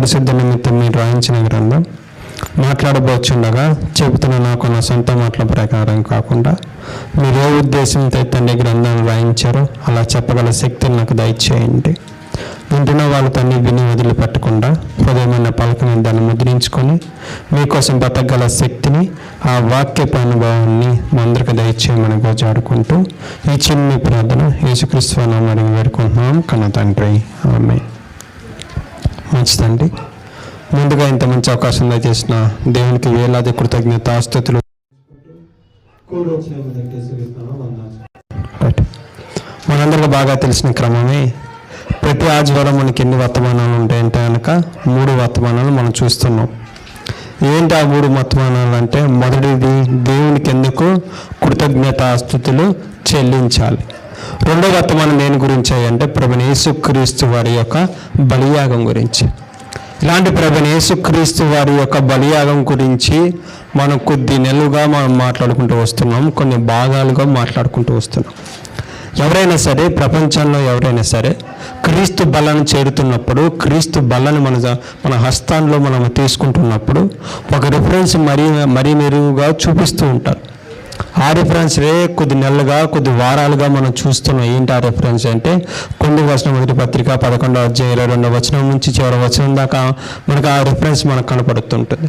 పరిశుద్ధ నిమిత్తం మీరు రాయించిన గ్రంథం. మాట్లాడబోచుండగా చెబుతున్న నాకు నా సొంత మాటల ప్రకారం కాకుండా మీరు ఏ ఉద్దేశంతో అయితే తండ్రి గ్రంథాన్ని రాయించారో అలా చెప్పగల శక్తిని నాకు దయచేయండి. వింటున్న వాళ్ళు తన్ని విని వదిలిపెట్టకుండా హృదయమైన పలకని దాన్ని ముద్రించుకొని మీకోసం బతకగల శక్తిని ఆ వాక్యపు అనుభవాన్ని మా అందరికి దయచేయమని గోజాడుకుంటూ ఈ చిన్న ప్రార్థన యేసుక్రీస్తు నామని వేడుకుంటున్నాం. కన్న తండ్రి. ఆమె మంచిదండి ముందుగా ఇంత మంచి అవకాశం దయచేసిన దేవునికి వేలాది కృతజ్ఞత ఆస్తుతులు. మనందరికీ బాగా తెలిసిన క్రమమే ప్రతి ఆదివారం మనకి ఎన్ని వర్తమానాలు ఉంటాయంటే కనుక మూడు వర్తమానాలు మనం చూస్తున్నాం. ఏంటి ఆ మూడు వర్తమానాలు అంటే మొదటిది దేవునికి ఎందుకు కృతజ్ఞత ఆస్తుతులు చెల్లించాలి. రెండో వర్తమానం దేని గురించి అంటే ప్రభుని యేసుక్రీస్తు వారి యొక్క బలియాగం గురించి. ఇలాంటి ప్రభుని యేసుక్రీస్తు వారి యొక్క బలియాగం గురించి మనం కొద్ది నెలలుగా మనం మాట్లాడుకుంటూ వస్తున్నాం కొన్ని భాగాలుగా మాట్లాడుకుంటూ వస్తున్నాం. ఎవరైనా సరే ప్రపంచంలో ఎవరైనా సరే క్రీస్తు బలను చేరుతున్నప్పుడు క్రీస్తు బలను మన మన హస్తాల్లో మనం తీసుకుంటున్నప్పుడు ఒక రిఫరెన్స్ మరీ మరీ మెరుగుగా చూపిస్తూ ఉంటారు. ఆ రిఫరెన్స్ రే కొద్ది నెలలుగా కొద్ది వారాలుగా మనం చూస్తున్నాం. ఏంటి ఆ రిఫరెన్స్ అంటే కొన్ని వచనం మొదటి పత్రిక పదకొండవ అధ్యాయం ఇరవై రెండవ వచనం నుంచి చివరి వచనం దాకా మనకు ఆ రిఫరెన్స్ మనకు కనపడుతుంటుంది.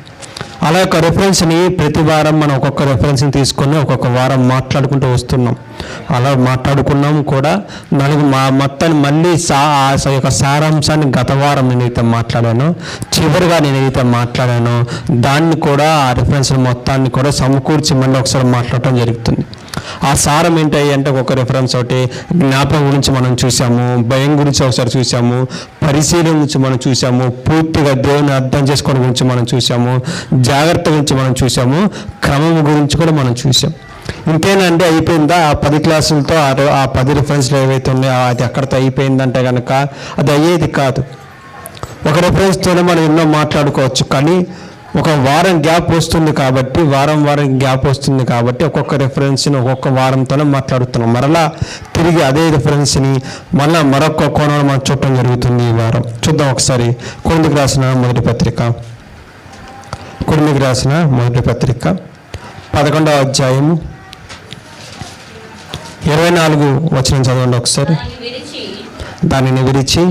అలా ఒక రెఫరెన్స్ని ప్రతి వారం మనం ఒక్కొక్క రెఫరెన్స్ని తీసుకొని ఒక్కొక్క వారం మాట్లాడుకుంటూ వస్తున్నాం. అలా మాట్లాడుకున్నాం కూడా నలుగు మా మొత్తాన్ని మళ్ళీ సా స- యొక్క సారాంశాన్ని గత వారం నేనైతే మాట్లాడాను చివరిగా నేనైతే మాట్లాడాను దాన్ని కూడా ఆ రిఫరెన్స్ మొత్తాన్ని కూడా సమకూర్చి మళ్ళీ ఒకసారి మాట్లాడటం జరుగుతుంది. ఆ సారం ఏంటి అంటే ఒక రెఫరెన్స్ ఒకటి జ్ఞాపకం గురించి మనం చూసాము భయం గురించి ఒకసారి చూసాము పరిశీలన గురించి మనం చూసాము పూర్తిగా దేవుని అర్థం చేసుకోవడం గురించి మనం చూసాము జాగ్రత్త గురించి మనం చూసాము క్రమం గురించి కూడా మనం చూసాం. ఇంతేనంటే అయిపోయిందా? ఆ పది క్లాసులతో ఆ ఆ పది రిఫరెన్స్లు ఏవైతే ఉన్నాయో అది అక్కడితో అయిపోయిందంటే కనుక అది అయ్యేది కాదు. ఒక రిఫరెన్స్తోనే మనం ఎన్నో మాట్లాడుకోవచ్చు కానీ ఒక వారం గ్యాప్ వస్తుంది కాబట్టి వారం వారం గ్యాప్ వస్తుంది కాబట్టి ఒక్కొక్క రెఫరెన్స్ని ఒక్కొక్క వారంతోనే మాట్లాడుతున్నాం. మరలా తిరిగి అదే రెఫరెన్స్ని మళ్ళీ మరొక కోణంలో మనం చూడటం జరుగుతుంది ఈ వారం. చూద్దాం ఒకసారి. కొందుకు రాసిన మొదటి పత్రిక. కొడుమికి రాసిన మొదటి పత్రిక. పదకొండవ అధ్యాయం. ఇరవై నాలుగు వచ్చిన చదవండి ఒకసారి. దాన్ని విరిచి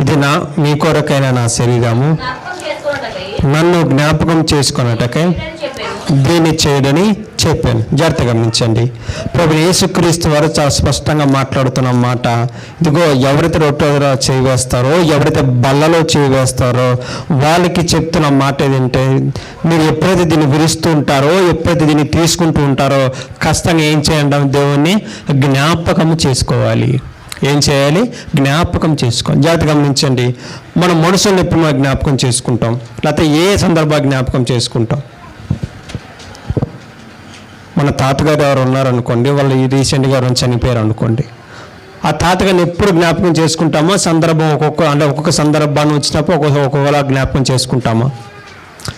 ఇది నా మీ కొరకైన నా శరీరము. నన్ను జ్ఞాపకం చేసుకున్నటకై దీన్ని చేయడని చెప్పాను. జాగ్రత్త గమనించండి. ప్రభు యేసుక్రీస్తు వారు చాలా స్పష్టంగా మాట్లాడుతున్న మాట ఇదిగో ఎవరైతే రొట్టెలో చేయివేస్తారో ఎవరైతే బల్లలో చేయివేస్తారో వాళ్ళకి చెప్తున్న మాట ఏంటంటే మీరు ఎప్పుడైతే దీన్ని విరుస్తూ ఉంటారో ఎప్పుడైతే దీన్ని తీసుకుంటూ ఉంటారో ఖచ్చితంగా ఏం చేయండి? దేవుణ్ణి జ్ఞాపకము చేసుకోవాలి. ఏం చేయాలి? జ్ఞాపకం చేసుకోవాలి. జాగ్రత్త గమనించండి. మనం మనుషుల్ని ఎప్పుడు మనం జ్ఞాపకం చేసుకుంటాం? లేకపోతే ఏ సందర్భాలు జ్ఞాపకం చేసుకుంటాం? మన తాతగారు ఎవరు ఉన్నారనుకోండి వాళ్ళు ఈ రీసెంట్గా ఎవరైనా చనిపోయారు అనుకోండి. ఆ తాతగారిని ఎప్పుడు జ్ఞాపకం చేసుకుంటామా? సందర్భం ఒక్కొక్క అంటే ఒక్కొక్క సందర్భాన్ని వచ్చినప్పుడు ఒక్కొక్క ఒక్కొక్కలా జ్ఞాపకం చేసుకుంటామా?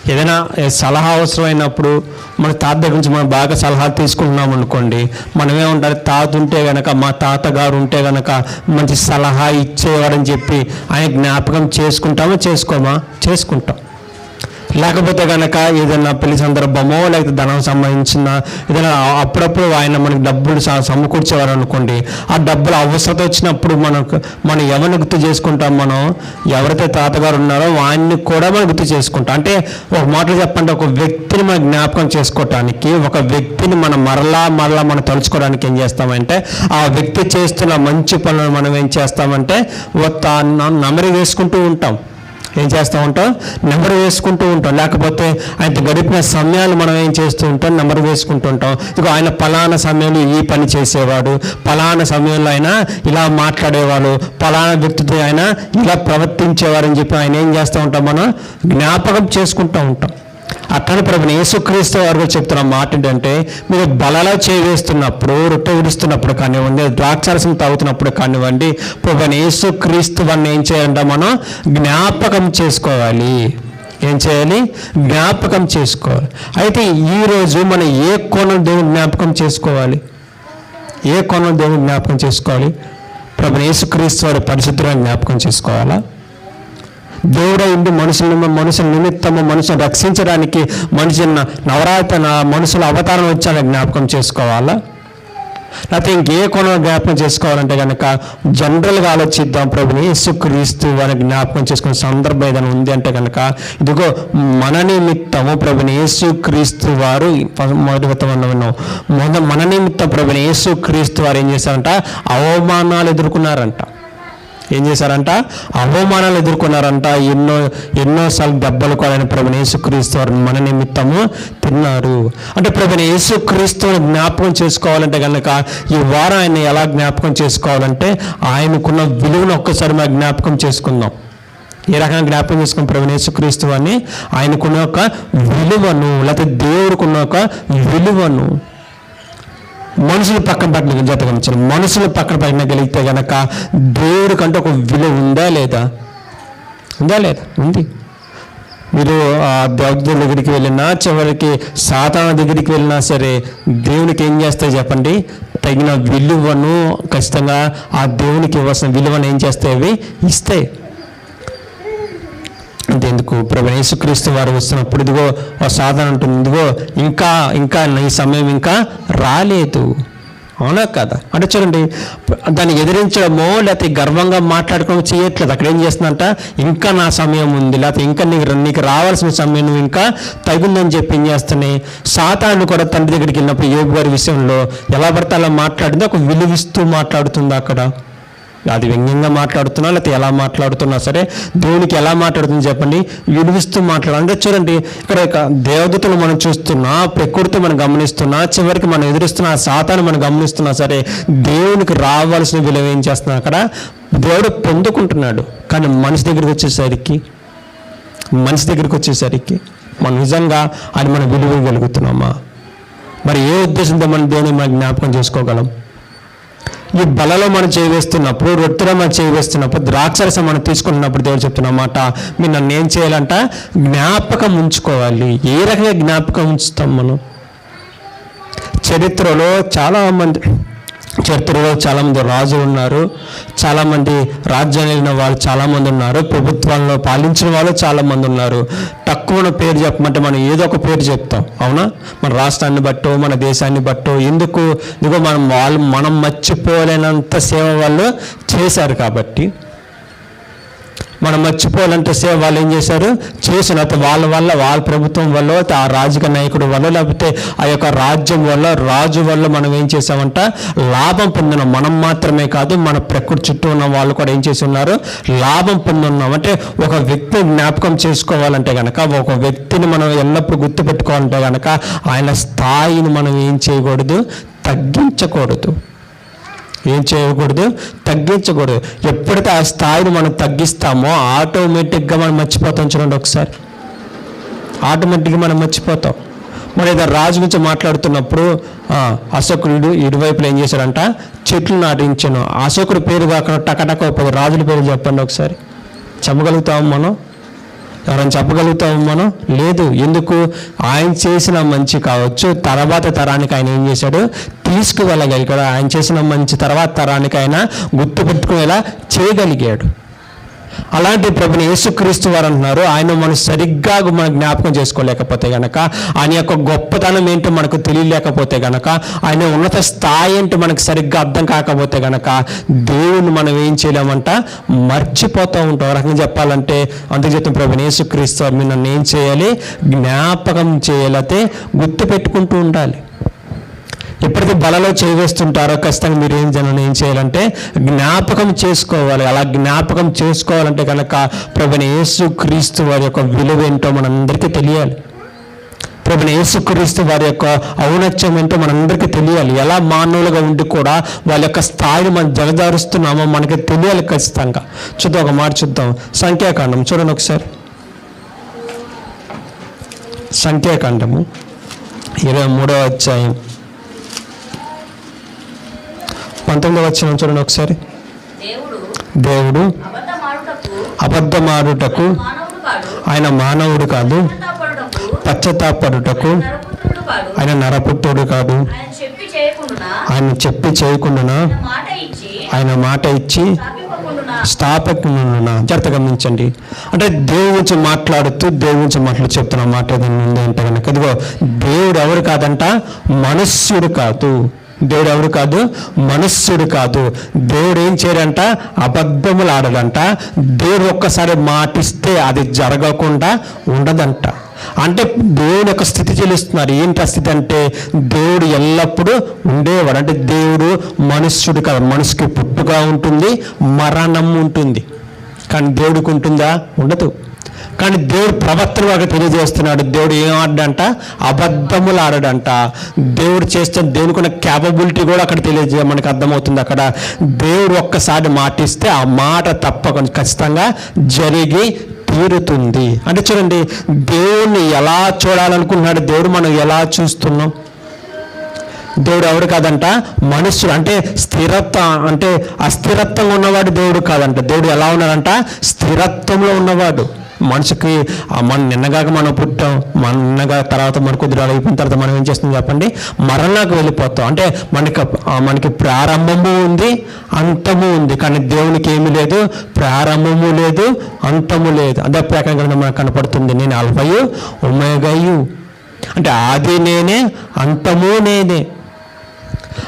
ఏదైనా సలహా అవసరమైనప్పుడు మన తాత దగ్గర నుంచి మనం బాగా సలహాలు తీసుకుంటున్నాం అనుకోండి మనమే ఉండాలి తాత ఉంటే గనక మా తాతగారు ఉంటే గనక మంచి సలహా ఇచ్చేవాడని చెప్పి ఆయన జ్ఞాపకం చేసుకుంటామా చేసుకోమా? చేసుకుంటాం. లేకపోతే కనుక ఏదైనా పెళ్ళి సందర్భమో లేకపోతే ధనం సంబంధించిన ఏదైనా అప్పుడప్పుడు ఆయన మనకి డబ్బులు సమకూర్చేవారు అనుకోండి ఆ డబ్బులు అవసరత వచ్చినప్పుడు మనకు మనం ఎవరిని గుర్తు చేసుకుంటాం మనం? ఎవరైతే తాతగారు ఉన్నారో వాడిని కూడా మనం గుర్తు చేసుకుంటాం. అంటే ఒక మాటలు చెప్పండి ఒక వ్యక్తిని మనం జ్ఞాపకం చేసుకోవటానికి ఒక వ్యక్తిని మనం మరలా మరలా మనం తలుచుకోవడానికి ఏం చేస్తామంటే ఆ వ్యక్తి చేస్తున్న మంచి పనులను మనం ఏం చేస్తామంటే నమరి వేసుకుంటూ ఉంటాం. ఏం చేస్తూ ఉంటాం? నెంబర్ వేసుకుంటూ ఉంటాం. లేకపోతే ఆయన గడిపిన సమయాలు మనం ఏం చేస్తూ ఉంటాం? నెంబర్ వేసుకుంటూ ఉంటాం. ఇదిగో ఆయన పలానా సమయంలో ఈ పని చేసేవాడు. పలానా సమయంలో ఆయన ఇలా మాట్లాడేవాడు. పలానా వ్యక్తితో ఆయన ఇలా ప్రవర్తించేవారు అని చెప్పి ఆయన ఏం చేస్తూ ఉంటాం? మనం జ్ఞాపకం చేసుకుంటూ ఉంటాం. అట్లనే ప్రభు యేసుక్రీస్తు వారు చెప్తున్న మాట ఏంటంటే మీరు బలలో చేవేస్తున్నప్పుడు రొట్టె విడుస్తున్నప్పుడు కానివ్వండి ద్రాక్షారసం తాగుతున్నప్పుడు కానివ్వండి ప్రభు యేసుక్రీస్తు వారిని ఏం చేయాలంటే మనం? జ్ఞాపకం చేసుకోవాలి. ఏం చేయాలి? జ్ఞాపకం చేసుకోవాలి. అయితే ఈరోజు మనం ఏ కోణం దేవుని జ్ఞాపకం చేసుకోవాలి? ఏ కోణం దేవుని జ్ఞాపకం చేసుకోవాలి? ప్రభు యేసుక్రీస్తు వారి పరిశుద్ధులను జ్ఞాపకం చేసుకోవాలా? దేవుడు ఇంటి మనుషుల మనుషుల నిమిత్తము మనుషులను రక్షించడానికి మనిషి నవరాత మనుషుల అవతారం వచ్చాక జ్ఞాపకం చేసుకోవాలా? లేకపోతే ఇంకే కొన జ్ఞాపకం చేసుకోవాలంటే కనుక జనరల్గా ఆలోచిద్దాం ప్రభుని యేసుక్రీస్తు వారి జ్ఞాపకం చేసుకునే సందర్భం ఏదైనా ఉంది అంటే కనుక ఇదిగో మన నిమిత్తము ప్రభుని యేసుక్రీస్తు వారు మొదటి విత్తమన్న విన్నాం. మొద మన నిమిత్తం ప్రభుని యేసుక్రీస్తు వారు ఏం చేశారంట? అవమానాలు ఎదుర్కొన్నారంట. ఏం చేశారంట? అవమానాలు ఎదుర్కొన్నారంట. ఎన్నో ఎన్నోసార్లు దెబ్బలు కూడా ప్రభుని యేసుక్రీస్తు వారు మన నిమిత్తము తిన్నారు. అంటే ప్రభుని యేసుక్రీస్తుని జ్ఞాపకం చేసుకోవాలంటే కనుక ఈ వారం ఆయన ఎలా జ్ఞాపకం చేసుకోవాలంటే ఆయనకున్న విలువను ఒక్కసారి మనం జ్ఞాపకం చేసుకుందాం. ఏ రకంగా జ్ఞాపకం చేసుకున్న ప్రభుని అని ఆయనకున్న ఒక విలువను లేకపోతే దేవుడికున్న ఒక విలువను. మనుషులు పక్కన పట్టిన జత గమనించాను మనుషులు పక్కన పట్టినగలిగితే గనక దేవుడికంటే ఒక విలువ ఉందా లేదా? ఉందా లేదా? ఉంది. మీరు ఆ దేవతల దగ్గరికి వెళ్ళినా చివరికి సాతాన దగ్గరికి వెళ్ళినా సరే దేవునికి ఏం చేస్తాయి చెప్పండి? తగిన విలువను ఖచ్చితంగా ఆ దేవునికి ఇవ్వాల్సిన విలువను ఏం చేస్తాయి? అవి ఇస్తాయి. అంతేందుకు ప్రభు యేసుక్రీస్తు వారు వస్తున్నప్పుడు ఇదిగో ఆ సాధన ఉంటుంది. ఇదిగో ఇంకా ఇంకా ఈ సమయం ఇంకా రాలేదు. అవునా కదా? అంటే చూడండి దాన్ని ఎదిరించడమో లేకపోతే గర్వంగా మాట్లాడుకోవడం చేయట్లేదు. అక్కడ ఏం చేస్తుందంట? ఇంకా నా సమయం ఉంది. లేకపోతే ఇంకా నీకు నీకు రావాల్సిన సమయం నువ్వు ఇంకా తగుందని చెప్పి ఏం చేస్తున్నాయి? సాతాను కూడా తండ్రి దగ్గరికి వెళ్ళినప్పుడు యోగి గారి విషయంలో ఎలా పడితే అలా మాట్లాడిందో ఒక విలువిస్తూ మాట్లాడుతుంది అక్కడ. అది వ్యంగ్యంగా మాట్లాడుతున్నా లేకపోతే ఎలా మాట్లాడుతున్నా సరే దేవునికి ఎలా మాట్లాడుతుంది చెప్పండి? విలువిస్తూ మాట్లాడాలంటే చూడండి ఇక్కడ ఇక దేవదూతలు మనం చూస్తున్నా ప్రకృతి మనం గమనిస్తున్నా చివరికి మనం ఎదురిస్తున్న శాతాన్ని మనం గమనిస్తున్నా సరే దేవునికి రావాల్సిన విలువ ఏం చేస్తున్నా అక్కడ? దేవుడు పొందుకుంటున్నాడు. కానీ మనిషి దగ్గరికి వచ్చేసరికి మనిషి దగ్గరికి వచ్చేసరికి మనం నిజంగా అది మనం విలువగలుగుతున్నామా మరి ఏ ఉద్దేశంతో మనం దేవుని మనం జ్ఞాపకం చేసుకోగలం? ఈ బలలో మనం చేయవేస్తున్నప్పుడు రొట్టెలో మనం చేయవేస్తున్నప్పుడు ద్రాక్షరసం మనం తీసుకున్నప్పుడు దేవుడు చెప్తున్నమాట మీరు నన్ను ఏం చేయాలంట? జ్ఞాపకం ఉంచుకోవాలి. ఏ రకంగా జ్ఞాపకం ఉంచుతాం మనం? చరిత్రలో చాలా మంది చరిత్రలో చాలామంది రాజులు ఉన్నారు. చాలామంది రాజ్యాలు వెళ్ళిన వాళ్ళు చాలామంది ఉన్నారు. ప్రభుత్వాల్లో పాలించిన వాళ్ళు చాలామంది ఉన్నారు. తక్కువ పేరు చెప్పమంటే మనం ఏదో ఒక పేరు చెప్తాం. అవునా? మన రాష్ట్రాన్ని బట్టో మన దేశాన్ని బట్టో ఎందుకు? ఇదిగో మనం వాళ్ళు మనం మర్చిపోలేనంత సేవ వాళ్ళు చేశారు కాబట్టి మనం మర్చిపోవాలంటే సేవ వాళ్ళు ఏం చేశారు? చేసిన వాళ్ళ వల్ల వాళ్ళ ప్రభుత్వం వల్ల ఆ రాజకీయ నాయకుడు వల్ల లేకపోతే ఆ యొక్క రాజ్యం వల్ల రాజు వల్ల మనం ఏం చేసామంట లాభం పొందిన మనం మాత్రమే కాదు మన ప్రకృతి చుట్టూ ఉన్న వాళ్ళు కూడా ఏం చేసి ఉన్నారు లాభం పొందున్నాం. అంటే ఒక వ్యక్తి జ్ఞాపకం చేసుకోవాలంటే కనుక ఒక వ్యక్తిని మనం ఎల్లప్పుడూ గుర్తుపెట్టుకోవాలంటే కనుక ఆయన స్థాయిని మనం ఏం చేయకూడదు? తగ్గించకూడదు. ఏం చేయకూడదు? తగ్గించకూడదు. ఎప్పుడైతే ఆ స్థాయిని మనం తగ్గిస్తామో ఆటోమేటిక్గా మనం మర్చిపోతాం చూడండి ఒకసారి. ఆటోమేటిక్గా మనం మర్చిపోతాం. మరి ఏదో రాజు గురించి మాట్లాడుతున్నప్పుడు అశోకుడు ఇరువైపులు ఏం చేశాడంట? చెట్లు నాటించాను. అశోకుడు పేరు కాకుండా టకటక ఒక పది రాజుల పేరు చెప్పండి ఒకసారి. చెప్పగలుగుతాము మనం? ఎవరైనా చెప్పగలుగుతాం మనం? లేదు. ఎందుకు? ఆయన చేసిన మంచి కావచ్చు. తర్వాత తరానికి ఆయన ఏం చేశాడు? తీసుకువెళ్ళగలిగాడు. ఆయన చేసిన మంచి తర్వాత తరానికి ఆయన గుర్తుపెట్టుకునేలా చేయగలిగాడు. అలాంటి ప్రభుని యేసుక్రీస్తు వారు అంటున్నారు ఆయన మనం సరిగ్గా మన జ్ఞాపకం చేసుకోలేకపోతే గనక ఆయన యొక్క గొప్పతనం ఏంటో మనకు తెలియలేకపోతే గనక ఆయన ఉన్నత స్థాయి ఏంటో మనకు సరిగ్గా అర్థం కాకపోతే గనక దేవుని మనం ఏం చేయలేమంట? మర్చిపోతూ ఉంటాం. రకంగా చెప్పాలంటే అందుకు చెప్తున్న ప్రభుని యేసుక్రీస్తు వారు మీరు నన్ను ఏం చేయాలి? జ్ఞాపకం చేయాలైతే గుర్తు పెట్టుకుంటూ ఉండాలి. ఎప్పుడైతే బలలో చేయవేస్తుంటారో ఖచ్చితంగా మీరు ఏం జనం ఏం చేయాలంటే జ్ఞాపకం చేసుకోవాలి. అలా జ్ఞాపకం చేసుకోవాలంటే కనుక ప్రభుని యేసు క్రీస్తు వారి యొక్క విలువ ఏంటో మనందరికీ తెలియాలి. ప్రభుని యేసుక్రీస్తు వారి యొక్క ఔనత్యం ఏంటో మనందరికీ తెలియాలి. ఎలా మానవులుగా ఉండి కూడా వాళ్ళ యొక్క స్థాయిని మనం జగదారుస్తున్నామో మనకి తెలియాలి ఖచ్చితంగా. చూద్దాం ఒక మాట చూద్దాం. సంఖ్యాకాండం చూడండి ఒకసారి. సంఖ్యాకాండము ఇరవై మూడవ అధ్యాయం. పంతొమ్మిదవ వచ్చిన చూడండి ఒకసారి. దేవుడు అబద్ధమాడుటకు ఆయన మానవుడు కాదు. పశ్చాత్తాపడుటకు ఆయన నరపుత్రుడు కాదు. ఆయన చెప్పి చేయకుండా ఆయన మాట ఇచ్చి స్థాపకునున్న జాగ్రత్త గమనించండి. అంటే దేవుడి గురించి మాట్లాడుతూ దేవుడి గురించి మాట్లాడుతూ చెప్తున్న మాట ఏదైనా ఉంది అంటే కనుక ఇదిగో దేవుడు ఎవరు కాదంట? మనుష్యుడు కాదు. దేవుడు ఎవరు కాదు? మనస్సుడు కాదు. దేవుడు ఏం చేయడంట? అబద్ధములు ఆడడంట. దేవుడు ఒక్కసారి మాటిస్తే అది జరగకుండా ఉండదంట. అంటే దేవుని యొక్క స్థితి చెల్లిస్తున్నారు. ఏంటి ఆ స్థితి అంటే దేవుడు ఎల్లప్పుడూ ఉండేవాడు. అంటే దేవుడు మనుష్యుడు కాదు. మనిషికి పుట్టుక ఉంటుంది మరణం ఉంటుంది. కానీ దేవుడికి ఉంటుందా? ఉండదు. కానీ దేవుడు ప్రవర్తన వాళ్ళకి తెలియజేస్తున్నాడు. దేవుడు ఏం ఆడంట అబద్ధములు ఆడడంట. దేవుడు చేస్తున్న దేవునికి ఉన్న క్యాపబిలిటీ కూడా అక్కడ తెలియజే మనకు అర్థమవుతుంది అక్కడ. దేవుడు ఒక్కసారి మాటిస్తే ఆ మాట తప్పకుండా ఖచ్చితంగా జరిగి తీరుతుంది. అంటే చూడండి దేవుణ్ణి ఎలా చూడాలనుకుంటున్నాడు? దేవుడు మనం ఎలా చూస్తున్నాం? దేవుడు ఎవడు కాదంట? మనుషులు అంటే స్థిరత్వం అంటే అస్థిరత్వంగా ఉన్నవాడు దేవుడు కాదంట. దేవుడు ఎలా ఉన్నాడంట? స్థిరత్వంలో ఉన్నవాడు. మనిషికి మన నిన్నగాక మనం పుట్టాం మన నిన్నగా తర్వాత మన కొద్దిగా అయిపోయిన తర్వాత మనం ఏం చేస్తుంది చెప్పండి? మరణాకు వెళ్ళిపోతాం. అంటే మనకి మనకి ప్రారంభము ఉంది అంతము ఉంది. కానీ దేవునికి ఏమీ లేదు ప్రారంభము లేదు అంతము లేదు. అదే ప్రకారం మనకు కనపడుతుంది. నేను అల్ఫయు ఉమేగయు అంటే ఆది నేనే అంతము నేనే.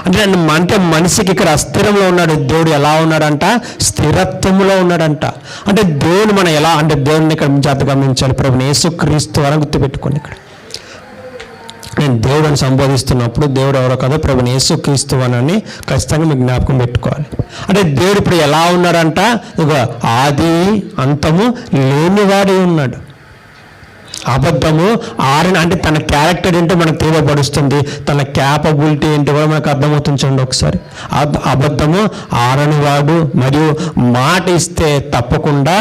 అంటే నన్ను- అంటే మనిషికి ఇక్కడ అస్థిరంలో ఉన్నాడు దేవుడు ఎలా ఉన్నాడంట? స్థిరత్వంలో ఉన్నాడంట. అంటే దేవుని మనం ఎలా అంటే దేవుడిని ఇక్కడ జాత గమనించాలి. ప్రభు యేసుక్రీస్తు అని గుర్తుపెట్టుకోండి ఇక్కడ. నేను దేవుడిని సంబోధిస్తున్నప్పుడు దేవుడు ఎవరో కదా ప్రభుని యేసుక్రీస్తు అని ఖచ్చితంగా మీకు జ్ఞాపకం పెట్టుకోవాలి. అంటే దేవుడు ఇప్పుడు ఎలా ఉన్నాడంట? ఇక ఆది అంతము లేనివాడే ఉన్నాడు. అబద్ధము ఆరిన అంటే తన క్యారెక్టర్ ఏంటో మనకు తెలియబడుస్తుంది తన క్యాపబిలిటీ ఏంటో కూడా మనకు అర్థమవుతుంది చూడండి ఒకసారి. అబద్ధము ఆరని వాడు మరియు మాట ఇస్తే తప్పకుండా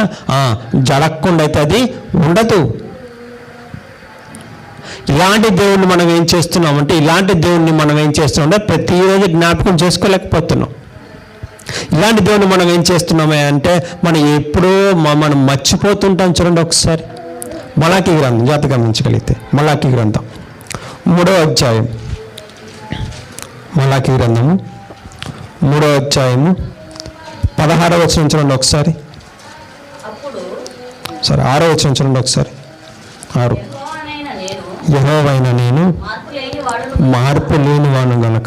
జడక్కుండా అయితే అది ఉండదు. ఇలాంటి దేవుణ్ణి మనం ఏం చేస్తున్నాం అంటే ఇలాంటి దేవుణ్ణి మనం ఏం చేస్తున్నాం అంటే ప్రతిరోజు జ్ఞాపకం చేసుకోలేకపోతున్నాం. ఇలాంటి దేవుని మనం ఏం చేస్తున్నామే అంటే మనం ఎప్పుడో మనం మర్చిపోతుంటాం చూడండి ఒకసారి. మలాకి గ్రంథం జాత గమనించగలిగితే మలాకి గ్రంథం. మూడో అధ్యాయం. మలాకి గ్రంథము. మూడో అధ్యాయము. పదహారో వచ్చిన చూడండి ఒకసారి. సరే ఆరో వచ్చిన చూడండి ఒకసారి. ఆరు. యహోవైన నేను మార్పు లేని వాను గనక.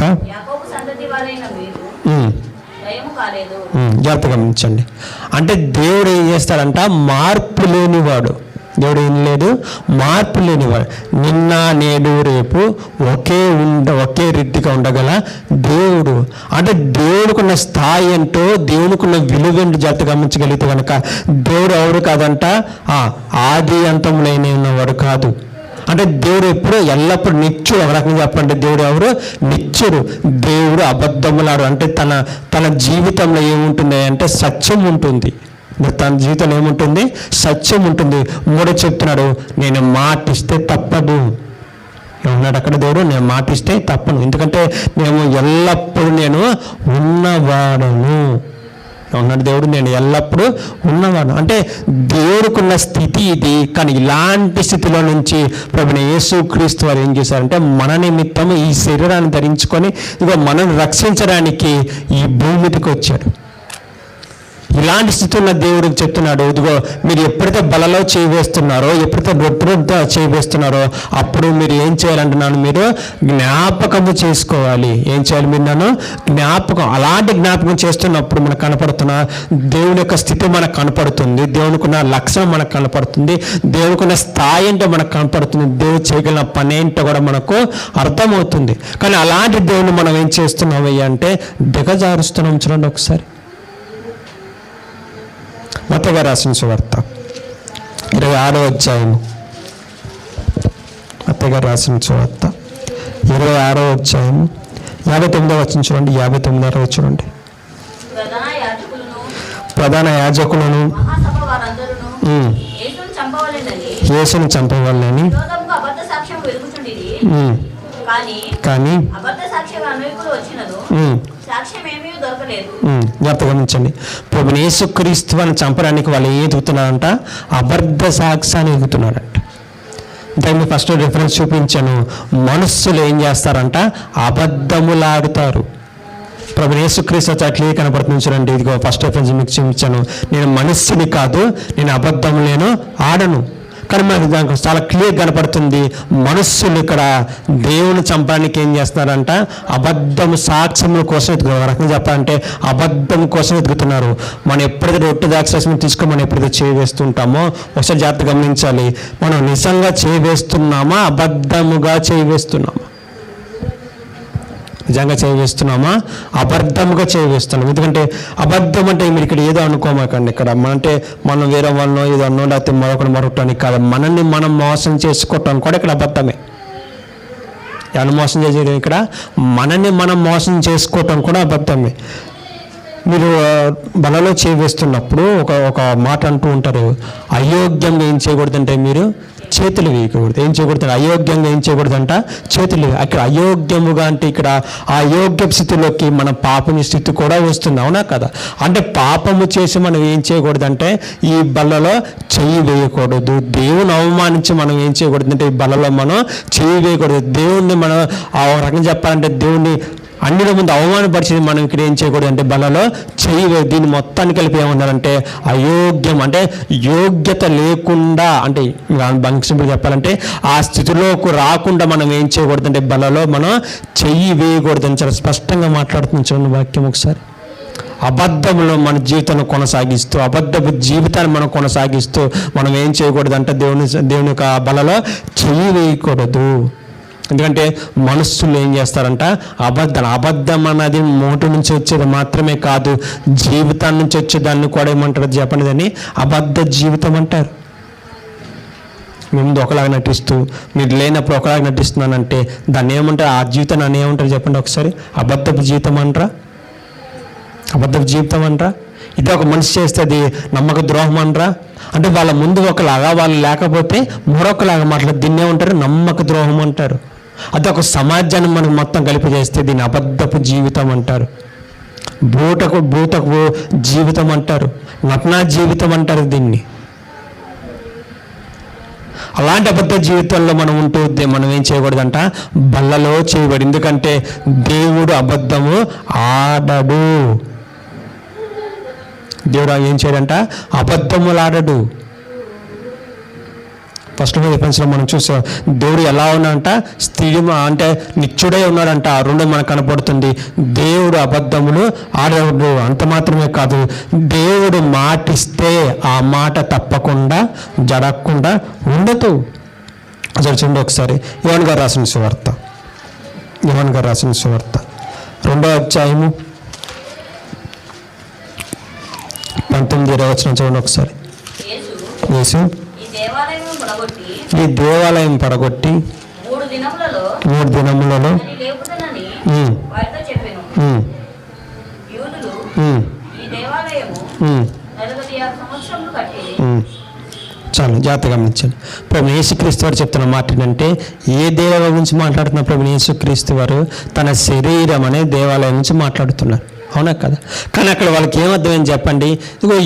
జాగ్రత్తగా గమనించండి. అంటే దేవుడు ఏం చేస్తాడంట? మార్పు లేనివాడు దేవుడు ఏం లేదు? మార్పు లేనివాడు. నిన్న నేడు రేపు ఒకే ఉండ ఒకే రీతిగా ఉండగల దేవుడు. అంటే దేవుడికున్న స్థాయి ఏంటో దేవునికున్న విలువేంటి జాగ్రత్త గమనించగలిగితే కనుక దేవుడు ఎవరు కాదంట? ఆ, ఆది అంతం ఉన్నవాడు కాదు. అంటే దేవుడు ఎప్పుడు ఎల్లప్పుడూ నిత్యుడు. ఒక రకంగా చెప్పండి దేవుడు ఎవరు? నిత్యుడు. దేవుడు అబద్ధములాడు. అంటే తన తన జీవితంలో ఏముంటుంది అంటే సత్యం ఉంటుంది. తన జీవితంలో ఏముంటుంది? సత్యం ఉంటుంది. మూడో చెప్తున్నాడు నేను మాటిస్తే తప్పదు. ఉన్నాడు అక్కడ దేవుడు? నేను మాటిస్తే తప్పను. ఎందుకంటే మేము ఎల్లప్పుడూ నేను ఉన్నవాడను. ఉన్నాడు దేవుడు? నేను ఎల్లప్పుడూ ఉన్నవాడు అంటే దేవుడుకున్న స్థితి ఇది కానీ ఇలాంటి స్థితిలో నుంచి ప్రభుని యేసు క్రీస్తు వారు ఏం చేశారంటే మన నిమిత్తం ఈ శరీరాన్ని ధరించుకొని ఇదిగో మనల్ని రక్షించడానికి ఈ భూమికి వచ్చాడు ఇలాంటి స్థితి ఉన్న దేవుడికి చెప్తున్నాడు ఇదిగో మీరు ఎప్పుడైతే బలలో చేయవేస్తున్నారో ఎప్పుడైతే రొట్టెతో చేయవేస్తున్నారో అప్పుడు మీరు ఏం చేయాలంటున్నాను మీరు? జ్ఞాపకము చేసుకోవాలి. ఏం చేయాలి మీరు నన్ను? జ్ఞాపకం అలాంటి జ్ఞాపకం చేస్తున్నప్పుడు మనకు కనపడుతున్న దేవుని యొక్క స్థితి మనకు కనపడుతుంది దేవునికున్న లక్షణం మనకు కనపడుతుంది దేవునికున్న స్థాయి ఏంటో మనకు కనపడుతుంది దేవుడు చేయగలిగిన పని ఏంటో కూడా మనకు అర్థమవుతుంది. కానీ అలాంటి దేవుని మనం ఏం చేస్తున్నామయ్యా అంటే దిగజారుస్తున్నాం చూడండి ఒకసారి. మతగా రాసిన సువార్త. ఇరవై ఆరో అధ్యాయము. మతగా రాసిన సువార్త. ఇరవై ఆరో అధ్యాయము. యాభై తొమ్మిదో వచ్చిన చూడండి యాభై తొమ్మిదో చూడండి. ప్రధాన యాజకులను యేసును చంపవాలని కానీ జ్ఞాపకం గమనించండి. ప్రభు యేసుక్రీస్తు అని చంపడానికి వాళ్ళు ఏ ఎదుగుతున్నారంట? అబద్ధ సాక్ష్యాన్ని ఎదుగుతున్నారంట. దాన్ని ఫస్ట్ రిఫరెన్స్ చూపించాను. మనస్సులు ఏం చేస్తారంట? అబద్ధములాడుతారు. ప్రభు యేసుక్రీస్తు వచ్చి అట్లే కనపడుతుంది చూడండి. ఇదిగో ఫస్ట్ రిఫరెన్స్ మీకు చూపించాను. నేను మనస్సుని కాదు నేను అబద్ధం లేను ఆడను. కానీ మనకు దానికి చాలా క్లియర్ కనపడుతుంది. మనుష్యులు ఇక్కడ దేవుని చంపడానికి ఏం చేస్తున్నారంట? అబద్ధం సాక్ష్యముల కోసం ఎదుగుతున్నారు రకంగా చెప్పాలంటే అబద్ధం కోసం ఎదుగుతున్నారు మనం ఎప్పుడైతే రొట్టె దాక్షరసం తీసుకొని మనం ఎప్పుడైతే చేయి వేస్తుంటామో ఒకసారి జాగ్రత్త గమనించాలి. మనం నిజంగా చేవేస్తున్నామా అబద్ధముగా చేయి నిజంగా చేయిస్తున్నామా అబద్ధముగా చేయిస్తున్నాం ఎందుకంటే అబద్ధం అంటే మీరు ఇక్కడ ఏదో అనుకోమాకండి ఇక్కడ. మన అంటే మనం వేరే వాళ్ళను ఏదో అన్నో లేకపోతే మరొకటి మరొకటానికి కాదు. మనల్ని మనం మోసం చేసుకోవటం కూడా ఇక్కడ అబద్ధమే. ఎవరు మోసం చేసేది ఇక్కడ? మనల్ని మనం మోసం చేసుకోవటం కూడా అబద్ధమే. మీరు బలలో చేవేస్తున్నప్పుడు ఒక ఒక మాట అంటూ ఉంటారు. అయోగ్యంగా ఏం చేయకూడదంటే మీరు చేతులు వేయకూడదు. ఏం చేయకూడదు అయోగ్యంగా ఏం చేయకూడదంట? చేతులు అక్కడ అయోగ్యముగా అంటే ఇక్కడ ఆ అయోగ్య స్థితిలోకి మన పాపని స్థితి కూడా వస్తుంది. అవునా కదా? అంటే పాపము చేసి మనం ఏం చేయకూడదంటే ఈ బల్లలో చెయ్యి వేయకూడదు. దేవుని అవమానించి మనం ఏం చేయకూడదు అంటే ఈ బల్లలో మనం చెయ్యి వేయకూడదు. దేవుణ్ణి మనం ఆ రకంగా చెప్పాలంటే దేవుణ్ణి అన్నిల ముందు అవమానపరిచింది మనం ఇక్కడ ఏం చేయకూడదు అంటే బలలో చెయ్యి దీన్ని మొత్తాన్ని కలిపి ఏమన్నారంటే అయోగ్యం అంటే యోగ్యత లేకుండా అంటే సింపుల్ చెప్పాలంటే ఆ స్థితిలోకి రాకుండా మనం ఏం చేయకూడదు అంటే బలలో మనం చెయ్యి వేయకూడదు అని చాలా స్పష్టంగా మాట్లాడుతుంది చూడండి వాక్యం ఒకసారి. అబద్ధంలో మన జీవితాన్ని కొనసాగిస్తూ అబద్ధపు జీవితాన్ని మనం కొనసాగిస్తూ మనం ఏం చేయకూడదు అంటే దేవుని దేవుని యొక్క బలలో చెయ్యి వేయకూడదు. ఎందుకంటే మనస్సులు ఏం చేస్తారంట? అబద్ధాలు అబద్ధం అన్నది మోటు నుంచి వచ్చేది మాత్రమే కాదు జీవితం నుంచి వచ్చేదాన్ని కూడా ఏమంటారు చెప్పండి దాన్ని? అబద్ధ జీవితం అంటారు. మీ ముందు ఒకలాగా నటిస్తూ మీరు లేనప్పుడు ఒకలాగా నటిస్తున్నానంటే దాన్ని ఏమంటారు? ఆ జీవితం అని ఏమంటారు చెప్పండి ఒకసారి? అబద్ధపు జీవితం అంటారా? అబద్ధపు జీవితం అంటారా? ఇది ఒక మనిషి చేస్తే అది నమ్మక ద్రోహం అనరా అంటే వాళ్ళ ముందు ఒకలాగా వాళ్ళు లేకపోతే మరొకలాగా మాట్లాడు దీన్ని ఏమంటారు? నమ్మక ద్రోహం అంటారు. అదొక సమాజాన్ని మనం మొత్తం కలిపి చేస్తే దీన్ని అబద్ధపు జీవితం అంటారు. బూటకు బూతకు జీవితం అంటారు. నటనా జీవితం అంటారు దీన్ని. అలాంటి అబద్ధ జీవితంలో మనం ఉంటూ మనం ఏం చేయకూడదంట? బల్లలో చేయబడి ఎందుకంటే దేవుడు అబద్ధము ఆడడు. దేవుడు ఏం చేయడంట? అబద్ధములు ఆడడు ఫస్ట్ డిఫెన్స్లో మనం చూసాం. దేవుడు ఎలా ఉన్నాడంట? స్థితి అంటే నిత్యుడే ఉన్నాడంట. ఆ రెండు మనకు కనపడుతుంది. దేవుడు అబద్ధములు ఆడడు అంత మాత్రమే కాదు. దేవుడు మాటిస్తే ఆ మాట తప్పకుండా జరగకుండా ఉండదు. అసలు చూడండి ఒకసారి. యోన్ గారు రాసిన సువార్త. యోన్ గారు రాసిన సువార్త. రెండో అధ్యాయము పంతొమ్మిది ఇరవై వచ్చిన చూడండి ఒకసారి. యేసు ఈ దేవాలయం పడగొట్టి మూడు దినములలో. చాలు జాగ్రత్తగా గమనించండి. ప్రభు యేసుక్రీస్తు వారు చెప్తున్న మాట ఏంటంటే ఏ దేవాలయం గురించి మాట్లాడుతున్న ప్రభు యేసుక్రీస్తు వారు తన శరీరం అనే దేవాలయం నుంచి మాట్లాడుతున్నారు. అవునా కదా? కానీ అక్కడ వాళ్ళకి ఏమర్థమైంది చెప్పండి? ఇదిగో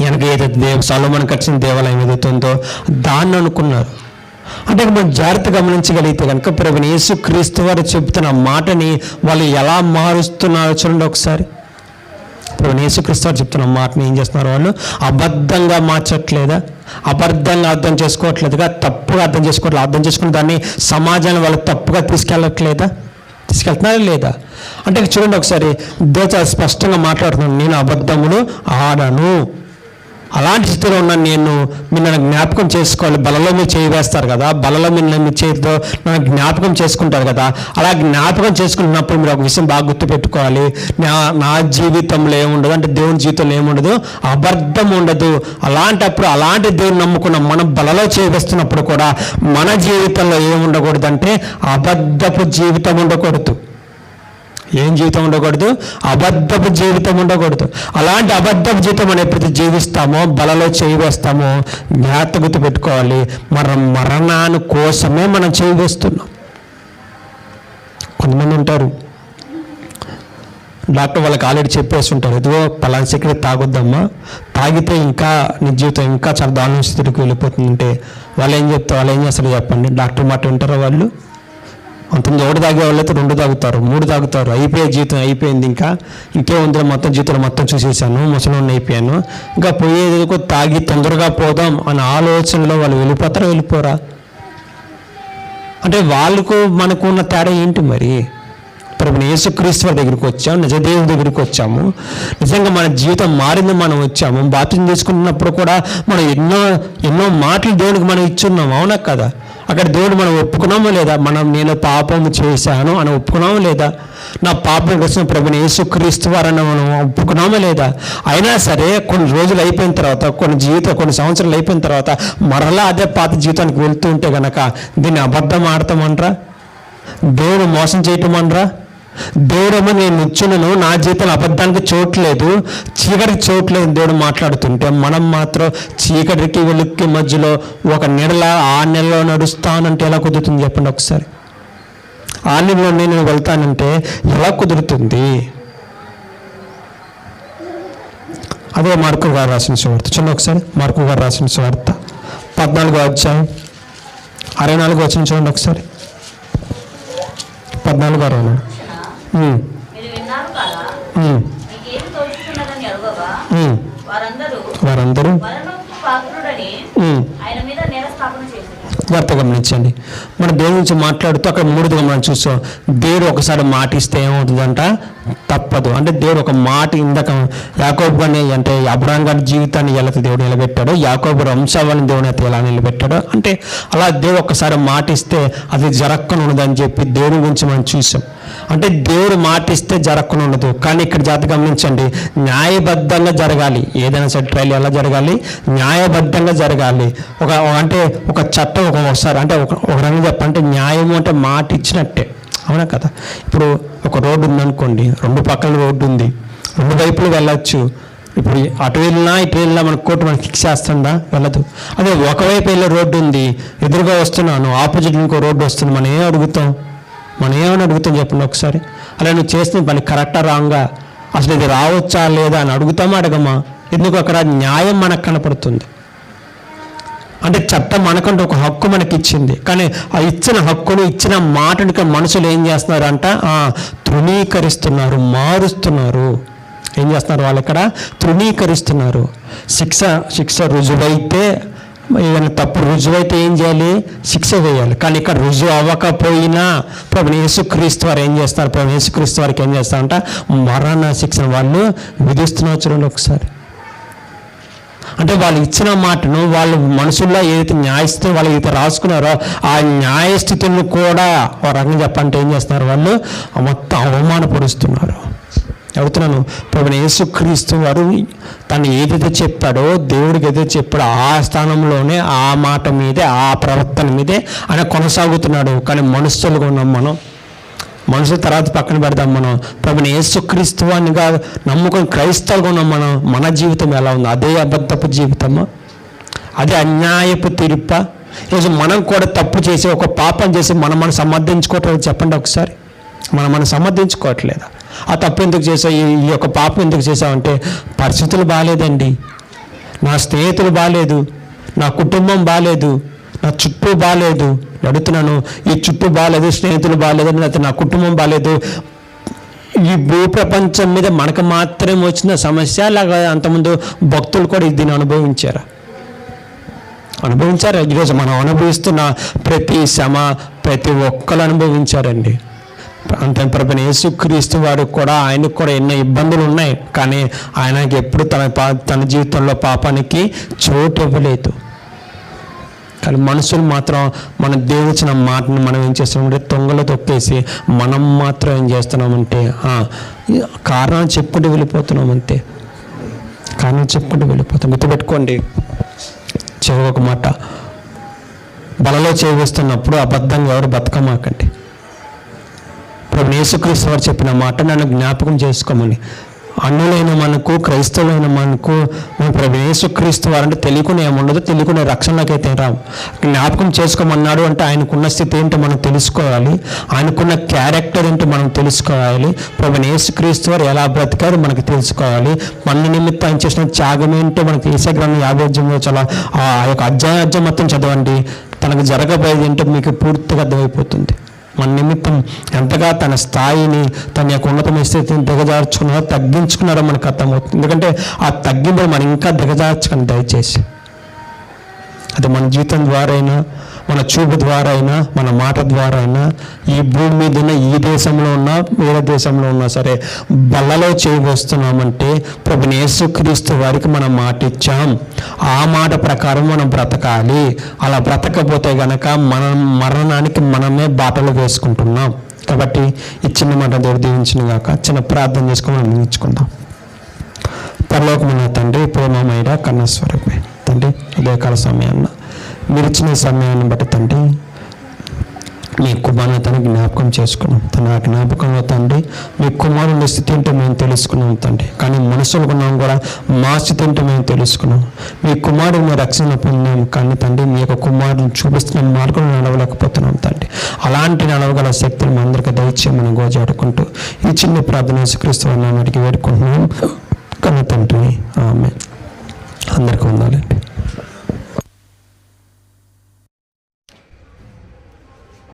వెనక ఏదైతే దేవ సలోమన్ కట్టిన దేవాలయం ఏదైతే ఉందో దాన్ని అనుకున్నారు. అంటే మనం జాగ్రత్త గమనించగలిగితే కనుక ప్రభు యేసుక్రీస్తు వారు చెబుతున్న మాటని వాళ్ళు ఎలా మారుస్తున్నారో చూడండి ఒకసారి. ఇప్పుడు యేసుక్రీస్తు వారు చెప్తున్న మాటని ఏం చేస్తున్నారు వాళ్ళు? అబద్ధంగా మార్చట్లేదా? అబద్ధంగా అర్థం చేసుకోవట్లేదుగా? తప్పుగా అర్థం చేసుకోవట్లేదు అర్థం చేసుకున్న దాన్ని సమాజాన్ని వాళ్ళు తప్పుగా తీసుకెళ్ళట్లేదా? తీసుకెళ్తున్నారా లేదా? అంటే చూడండి ఒకసారి దేశ స్పష్టంగా మాట్లాడుతున్నాను నేను అబద్ధములు ఆడను. అలాంటి స్థితిలో ఉన్న నేను మీరు నన్ను జ్ఞాపకం చేసుకోవాలి. బలలో మీరు చేయి వేస్తారు కదా. బలలో మీరు మీ చేతితో నన్ను జ్ఞాపకం చేసుకుంటారు కదా. అలా జ్ఞాపకం చేసుకుంటున్నప్పుడు మీరు ఒక విషయం బాగా గుర్తుపెట్టుకోవాలి. నా నా జీవితంలో ఏముండదు అంటే దేవుని జీవితంలో ఏముండదు? అబద్ధం ఉండదు. అలాంటప్పుడు అలాంటి దేవుని నమ్ముకున్న మనం బలలో చేవేస్తున్నప్పుడు కూడా మన జీవితంలో ఏముండకూడదు అంటే అబద్ధపు జీవితం ఉండకూడదు. ఏం జీవితం ఉండకూడదు? అబద్ధపు జీవితం ఉండకూడదు. అలాంటి అబద్ధపు జీవితం అని ఎప్పుడైతే జీవిస్తామో బలలో చేయవేస్తామో జ్ఞాత గుర్తు పెట్టుకోవాలి మన మరణాన్ని కోసమే మనం చేయవేస్తున్నాం కొంతమంది ఉంటారు. డాక్టర్ వాళ్ళకి ఆల్రెడీ చెప్పేసి ఉంటారు. ఇదిగో పలానా సిగరెట్ తాగొద్దమ్మా. తాగితే ఇంకా నీ జీవితం ఇంకా చాలా దారుణ స్థితికి వెళ్ళిపోతుందంటే వాళ్ళు ఏం చెప్తారు? వాళ్ళు ఏం చేస్తారు చెప్పండి. డాక్టర్ మాట వింటారా వాళ్ళు? అంతమంది ఒకటి తాగే వాళ్ళైతే రెండు తాగుతారు మూడు తాగుతారు. అయిపోయే జీవితం అయిపోయింది ఇంకా. ఇంకే ఉంది మొత్తం జీవితంలో మొత్తం చూసేసాను ముసలిని అయిపోయాను. ఇంకా పోయేది తాగి తొందరగా పోదాం అనే ఆలోచనలో వాళ్ళు వెళ్ళిపోతారా వెళ్ళిపోరా? అంటే వాళ్ళకు మనకు ఉన్న తేడా ఏంటి మరి? ప్రభు యేసుక్రీస్తు దగ్గరికి వచ్చాము నిజదేవుని దగ్గరికి వచ్చాము. నిజంగా మన జీవితం మారింది మనం వచ్చాము. బాప్తిజం తీసుకున్నప్పుడు కూడా మనం ఎన్నో ఎన్నో మాటలు దేవునికి మనం ఇచ్చున్నాం అవునా కదా? అక్కడ దేవుడు మనం ఒప్పుకున్నామా లేదా? మనం నేను పాపం చేశాను అని ఒప్పుకున్నామా లేదా? నా పాపం కోసం ప్రభుని యేసుక్రీస్తు వారని మనం ఒప్పుకున్నామా లేదా? అయినా సరే కొన్ని రోజులు అయిపోయిన తర్వాత కొన్ని జీవితం కొన్ని సంవత్సరాలు అయిపోయిన తర్వాత మరలా అదే పాత జీవితానికి వెళ్తూ ఉంటే గనక దీన్ని అబద్ధం ఆడతామంటారా దేవుడు మోసం చేయటం అనరా? దేవుడేమో నేను నిచ్చునను నా జీవితంలో అబద్ధానికి చోట్లేదు చీకటికి చోట్లేదు దేవుడు మాట్లాడుతుంటే మనం మాత్రం చీకటికి వెలుక్కి మధ్యలో ఒక నెల ఆ నెలలో నడుస్తానంటే ఎలా కుదురుతుంది చెప్పండి ఒకసారి. ఆ నెలలో నేను వెళ్తానంటే ఎలా కుదురుతుంది? అదే మార్కు గారు రాసిన సువార్త. చిన్న ఒకసారి మార్కు గారు రాసిన సువార్త. పద్నాలుగో అధ్యాయం. అరవై నాలుగు వచ్చిన చూడండి ఒకసారి. పద్నాలుగు అరవై నాలుగు. వారందరూ వార్త గమనించండి. మన దేవుడి నుంచి మాట్లాడుతూ అక్కడ మూడుగా మనం చూస్తాం. దేవుడు ఒకసారి మాట ఇస్తే ఏమవుతుందంట? తప్పదు. అంటే దేవుడు ఒక మాట ఇందాక యాకోబు అని అంటే అబ్రాహం గారి జీవితాన్ని ఎలా దేవుడు నిలబెట్టాడో యాకోబు వంశావళిని దేవుని అయితే ఎలా నిలబెట్టాడో అంటే అలా దేవుడు ఒకసారి మాట ఇస్తే అది జరక్కనున్నదని చెప్పి దేవుడి గురించి మనం చూసాం. అంటే దేవుడు మాట ఇస్తే ఉండదు. కానీ ఇక్కడ జాతి గమనించండి న్యాయబద్ధంగా జరగాలి. ఏదైనా సరే ట్రయల్ ఎలా జరగాలి? న్యాయబద్ధంగా జరగాలి. ఒక అంటే ఒక చట్టం ఒక ఒకసారి అంటే ఒక ఒక రంగు చెప్పంటే న్యాయము అంటే మాట ఇచ్చినట్టే. అవునా కదా? ఇప్పుడు ఒక రోడ్డు ఉందనుకోండి రెండు పక్కల రోడ్డు ఉంది. రెండు వైపులు వెళ్ళొచ్చు. ఇప్పుడు అటు వెళ్ళినా ఇటు వెళ్ళినా మన కోర్టు మనకి ఫిక్స్ చేస్తుందా? వెళ్ళదు. అదే ఒకవైపు వెళ్ళే రోడ్డు ఉంది ఎదురుగా వస్తున్నాను ఆపోజిట్ ఇంకో రోడ్డు వస్తుంది మనం ఏం అడుగుతాం? మనం ఏమని అడుగుతాం చెప్పండి ఒకసారి? అలా నువ్వు చేసిన పని కరెక్టా రాంగా అసలు ఇది రావచ్చా లేదా అని అడుగుతామా అడగమా? ఎందుకు అక్కడ న్యాయం మనకు కనపడుతుంది? అంటే చట్టం మనకంటే ఒక హక్కు మనకి ఇచ్చింది కానీ ఆ ఇచ్చిన హక్కును ఇచ్చిన మాటను మనుషులు ఏం చేస్తున్నారంట? ఆ, తృణీకరిస్తున్నారు మారుస్తున్నారు. ఏం చేస్తున్నారు వాళ్ళు ఇక్కడ తృణీకరిస్తున్నారు. శిక్ష శిక్ష రుజువైతే ఏదైనా తప్పు రుజువైతే ఏం చేయాలి? శిక్ష వేయాలి. కానీ ఇక్కడ రుజువు అవ్వకపోయినా ప్రభు యేసుక్రీస్తు వారు ఏం చేస్తారు? ప్రభు యేసుక్రీస్తు వారికి ఏం చేస్తారంట? మరణ శిక్షణ వాళ్ళు విధిస్తున్నారు చూడండి ఒకసారి. అంటే వాళ్ళు ఇచ్చిన మాటను వాళ్ళు మనసుల్లో ఏదైతే న్యాయస్థితి వాళ్ళు ఏదైతే రాసుకున్నారో ఆ న్యాయస్థితులను కూడా ఒక రకంగా చెప్పంటే ఏం చేస్తున్నారు వాళ్ళు? మొత్తం అవమానపరుస్తున్నారు. అడుగుతున్నాను. ప్రభు యేసుక్రీస్తు వారు తను ఏదైతే చెప్పాడో దేవుడికి ఏదైతే చెప్పాడో ఆ స్థానంలోనే ఆ మాట మీదే ఆ ప్రవర్తన మీదే ఆయన కొనసాగుతున్నాడు. కానీ మనుషులుగా ఉన్నాం మనం. మనుషుల తర్వాత పక్కన పెడదాం మనం. ప్రభుని యేసుక్రీస్తు అనిగా నమ్ముకొని క్రైస్తవులుగా ఉన్నాం మనం. మన జీవితం ఎలా ఉంది? అదే అబద్ధపు జీవితమా? అదే అన్యాయపు తీర్ప? ఈరోజు మనం కూడా తప్పు చేసి ఒక పాపం చేసి మనం మనం సమర్థించుకోవటం చెప్పండి ఒకసారి. మనం మనం సమర్థించుకోవట్లేదు. ఆ తప్పు ఎందుకు చేసావు? ఈ యొక్క పాపం ఎందుకు చేసావంటే పరిస్థితులు బాగాలేదండి నా స్నేహితులు బాగాలేదు నా కుటుంబం బాగాలేదు నా చుట్టూ బాగాలేదు అడుగుతున్నాను ఈ చుట్టూ బాగాలేదు స్నేహితులు బాగాలేదు లేకపోతే నా కుటుంబం బాగాలేదు ఈ భూ ప్రపంచం మీద మనకు మాత్రమే వచ్చిన సమస్య లాగా అంతకుముందు భక్తులు కూడా దీన్ని అనుభవించారా. అనుభవించారు. ఈరోజు మనం అనుభవిస్తున్న ప్రతి శ్రమ ప్రతి ఒక్కరు అనుభవించారండి. అంత ప్రభుని యేసుక్రీస్తు వాడికి కూడా ఆయనకు కూడా ఎన్నో ఇబ్బందులు ఉన్నాయి కానీ ఆయనకి ఎప్పుడు తన పా తన జీవితంలో పాపానికి చోటు ఇవ్వలేదు. కానీ మనుషులు మాత్రం మన దేవుడు మాటను మనం ఏం చేస్తున్నామంటే తొంగలో తొక్కేసి మనం మాత్రం ఏం చేస్తున్నామంటే కారణం చెప్పుకుంటూ వెళ్ళిపోతున్నాం అంతే కారణం చెప్పుకుంటూ వెళ్ళిపోతాం. గుర్తుపెట్టుకోండి. చివరి ఒక మాట. బలలో చేయిస్తున్నప్పుడు అబద్ధంగా ఎవరు బతకమాకండి. ప్రభు యేసుక్రీస్తు వారు చెప్పిన మాట నన్ను జ్ఞాపకం చేసుకోమని. అన్నులైన మనకు క్రైస్తవులైన మనకు మేము ప్రభు యేసుక్రీస్తు వారంటే తెలియకుండా ఏముండదు తెలియకునే రక్షణకైతే రాము. రావు జ్ఞాపకం చేసుకోమన్నాడు అంటే ఆయనకున్న స్థితి ఏంటో మనం తెలుసుకోవాలి. ఆయనకున్న క్యారెక్టర్ ఏంటో మనం తెలుసుకోవాలి. ప్రభు యేసుక్రీస్తు వారు ఎలా బ్రతికారు మనకు తెలుసుకోవాలి. మన నిమిత్తం ఆయన చేసిన త్యాగం ఏంటో మనకి ఏసే గ్రంథం యాభై చాలా ఆ యొక్క అధ్యాయ మొత్తం చదవండి. తనకు జరగబోయేది ఏంటో మీకు పూర్తిగా అర్థమైపోతుంది. మన నిమిత్తం ఎంతగా తన స్థాయిని తన యొక్క ఉన్నతమైన స్థితిని దిగజార్చుకున్నారో తగ్గించుకున్నారో మనకు అర్థమవుతుంది. ఎందుకంటే ఆ తగ్గింపులు మనం ఇంకా దిగజార్చకండి దయచేసి. అది మన జీవితం ద్వారా అయినా మన చూపు ద్వారా అయినా మన మాట ద్వారా అయినా ఈ భూమి మీద ఉన్న ఈ దేశంలో ఉన్నా వేరే దేశంలో ఉన్నా సరే బల్లలో చేయవస్తున్నామంటే ప్రభు యేసుక్రీస్తు వారికి మనం మాట ఇచ్చాం. ఆ మాట ప్రకారం మనం బ్రతకాలి. అలా బ్రతకపోతే గనక మనం మరణానికి మనమే బాటలు వేసుకుంటున్నాం. కాబట్టి ఈ చిన్న మాట దేవుడు దీవించిన గాక చిన్న ప్రార్థన చేసుకుని మనం ముగించుకుందాం. పరలోకమైన తండ్రి ప్రేమమైన కన్నస్వరూపే తండ్రి ఉదయకాల సమయాన్న మీరు సమయాన్ని బట్టి తండ్రి మీ కుమారుని తన జ్ఞాపకం చేసుకున్నాం. తన జ్ఞాపకంలో తండ్రి మీ కుమారుని స్థితి ఏంటో మేము తెలుసుకున్నాం తండ్రి. కానీ మనుషులు ఉన్నాం కూడా మా స్థితి ఏంటో మేము తెలుసుకున్నాం. మీ కుమారుని రక్షణ పొందాం. కానీ తండ్రి మీ యొక్క కుమారుని చూపిస్తున్న మార్గంలో నడవలేకపోతున్నాం తండ్రి. అలాంటి నడవగల శక్తిని మా అందరికీ దయచేయమని గోజాడుకుంటూ ఈ చిన్న ప్రార్థన యేసుక్రీస్తు నామటికి వేడుకుంటున్నాం. కన్న తండ్రి. ఆమె అందరికీ ఉండాలండి